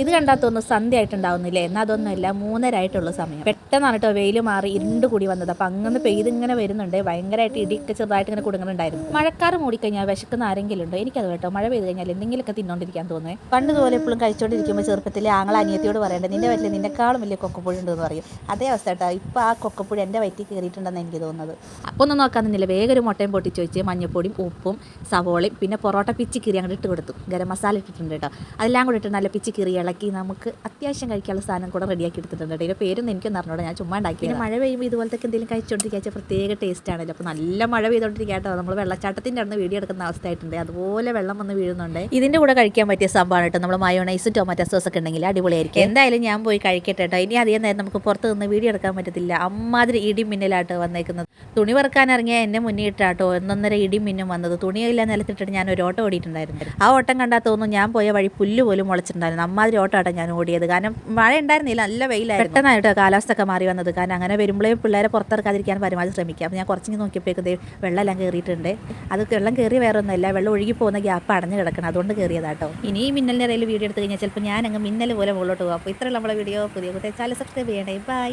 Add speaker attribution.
Speaker 1: ഇത് കണ്ടാൽ തോന്നുന്നു സന്ധ്യ ആയിട്ടുണ്ടാവുന്നില്ലേ എന്നാൽ അതൊന്നുമില്ല മൂന്നര ആയിട്ടുള്ള സമയം. പെട്ടെന്നാണ് കേട്ടോ വെയിൽ മാറി ഇരുണ്ട് കൂടി വന്നത്. അപ്പം അങ്ങനെ പെയ്ത് ഇങ്ങനെ വരുന്നുണ്ട്. ഭയങ്കരമായിട്ട് ഇടിയൊക്കെ ചെറുതായിട്ട് ഇങ്ങനെ കൊടുക്കുന്നുണ്ടായിരുന്നു മഴക്കാറ് മൂടിക്കഴിഞ്ഞാൽ വിശക്കുന്ന ആരെങ്കിലും ഉണ്ടോ? എനിക്കത് കേട്ടോ മഴ പെയ്ത് കഴിഞ്ഞാൽ എന്തെങ്കിലുമൊക്കെ തിന്നോണ്ടിരിക്കാൻ തോന്നുന്നത് പണ്ട് പോലെ എപ്പോഴും കഴിച്ചോണ്ടിരിക്കുമ്പോൾ ചെറുപ്പത്തിൽ ആങ്ങൾ അനിയത്തിയോട് പറയേണ്ടത് നിന്റെ വയറ്റിൽ നിന്നെക്കാളും വലിയ കൊക്കപ്പുഴ ഉണ്ടെന്ന് പറയും. അതേ അവസ്ഥ കേട്ടോ. ഇപ്പോൾ ആ കൊക്കപ്പുഴ എന്റെ വയറ്റിൽ കയറിയിട്ടുണ്ടെന്ന് എനിക്ക് തോന്നുന്നത്. അപ്പോൾ ഒന്നും നോക്കാൻ നിന്നില്ല. വേഗം ഒരു മുട്ടയും പൊട്ടിച്ച് വെച്ച് മഞ്ഞപ്പൊടിയും ഉപ്പും സവോളയും പിന്നെ പൊറോട്ട പിച്ചി അങ്ങോട്ട് ഇട്ട് കൊടുത്തു. ഗരം മസാല ഇട്ടിട്ടുണ്ട് കേട്ടോ. അതെല്ലാം കൂടി ഇട്ട് നല്ല പിച്ചി ഇളക്കി നമുക്ക് അത്യാവശ്യം കഴിക്കാനുള്ള സാധനം കൂടെ റെഡിയാക്കി എടുത്തിട്ടുണ്ട് ഇതിന്റെ പേരൊന്നും എനിക്കൊന്നും അറിഞ്ഞൂടാ. ഞാൻ ചുമ്മാ ഉണ്ടാക്കി പിന്നെ മഴ പെയ്യുമ്പോൾ ഇതുപോലത്തെ എന്തെങ്കിലും കഴിച്ചുകൊണ്ടിരിക്കുക പ്രത്യേക ടേസ്റ്റ് ആണല്ലോ. അപ്പോൾ നല്ല മഴ പെയ്തുകൊണ്ടിരിക്കുക കേട്ടോ. നമ്മൾ വെള്ളച്ചാട്ടത്തിന്റെ അടുത്ത് വീഡിയോ എടുക്കുന്ന അവസ്ഥയായിട്ടുണ്ട്. അതുപോലെ വെള്ളം വന്ന് വീഴുന്നുണ്ട്. ഇതിന്റെ കൂടെ കഴിക്കാൻ പറ്റിയ സംഭവമാണ് കേട്ടോ. നമ്മൾ മയോണൈസും ടൊമാറ്റോ സോസ് ഒക്കെ ഉണ്ടെങ്കിൽ അടിപൊളിയായിരിക്കും. എന്തായാലും ഞാൻ പോയി കഴിക്കട്ടെ കേട്ടോ. ഇനി അധികം നേരം നമുക്ക് പുറത്ത് നിന്ന് വീഡിയോ എടുക്കാൻ പറ്റത്തില്ല. അമ്മാതിരി ഇടി മിന്നലാട്ടോ വന്നേക്കുന്നത്. തുണി വറുക്കാൻ ഇറങ്ങിയ എന്റെ മുന്നിൽ ഇട്ടാട്ടോ. ഒന്നൊന്നര ഇടി മിന്നും വന്നത്. തുണിയില്ല നിലത്തിട്ടിട്ട് ഞാൻ ഒരു ഓട്ടം ഓടിയിട്ടുണ്ടായിരുന്നു. ആ ഓട്ടം കണ്ടാൽ തോന്നുന്നു ഞാൻ പോയ വഴി പുല്ല് പോലും മുളച്ചിട്ടുണ്ടായിരുന്നു. അമ്മാതിരി ഓട്ടമാട്ടോ ഞാൻ ഓടിയത്. കാരണം മഴ ഉണ്ടായിരുന്നില്ല നല്ല വെയിലായിരുന്നു. പെട്ടെന്നായിട്ടോ കാലാവസ്ഥ ഒക്കെ മാറി വന്നത്. കാരണം അങ്ങനെ വരുമ്പോഴേ പിള്ളേരെ പുറത്തിറക്കാതിരിക്കാൻ പരമാവധി ശ്രമിക്കാം. അപ്പോൾ ഞാൻ കുറച്ചിങ്ങനെ നോക്കിയപ്പോഴേക്കും വെള്ളമെല്ലാം കയറിയിട്ടുണ്ട്. അത് വെള്ളം കയറി വേറെ ഒന്നുമല്ല വെള്ളം ഒഴുകി പോകുന്ന ഗ്യാപ്പ് അടഞ്ഞു കിടക്കണം. അതുകൊണ്ട് കയറിയതാട്ടോ. ഇനി മിന്നൽ മിന്നലിന്റെ ഇടയിൽ വീഡിയോ എടുത്ത് കഴിഞ്ഞാൽ ചിലപ്പോൾ ഞാൻ അങ്ങ് മിന്നൽ പോലെ മുകളിലോട്ട് പോകും അപ്പോൾ ഇത്രയുള്ള നമ്മളെ വീഡിയോ. പുതിയ കുട്ടിയെ ചാനൽ സബ്സ്ക്രൈബ് ചെയ്യണേ ബൈ.